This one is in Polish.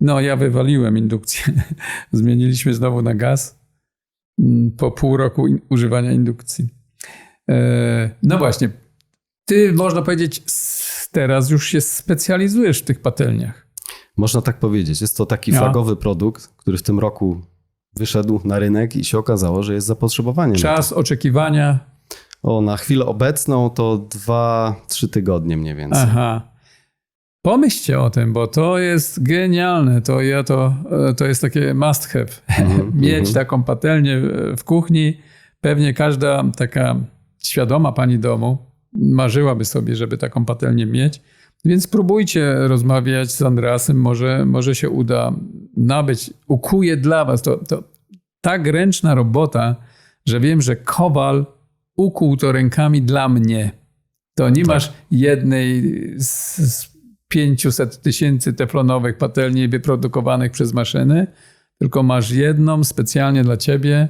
No, ja wywaliłem indukcję. Zmieniliśmy znowu na gaz mm, po pół roku używania indukcji. E, No właśnie, ty można powiedzieć, teraz już się specjalizujesz w tych patelniach. Można tak powiedzieć. Jest to taki No. flagowy produkt, który w tym roku wyszedł na rynek i się okazało, że jest zapotrzebowanie. Czas oczekiwania. O, na chwilę obecną to 2-3 tygodnie mniej więcej. Aha. Pomyślcie o tym, bo to jest genialne. To, ja to, e, to jest takie must have. Mhm, Mieć mhm. taką patelnię w kuchni. Pewnie każda taka świadoma pani domu marzyłaby sobie, żeby taką patelnię mieć. Więc spróbujcie rozmawiać z Andreasem, może, może się uda nabyć. Ukuję dla was. To, to tak ręczna robota, że wiem, że Kowal ukuł to rękami dla mnie. To nie masz jednej z, z 500 tysięcy teflonowych patelni wyprodukowanych przez maszyny, tylko masz jedną specjalnie dla ciebie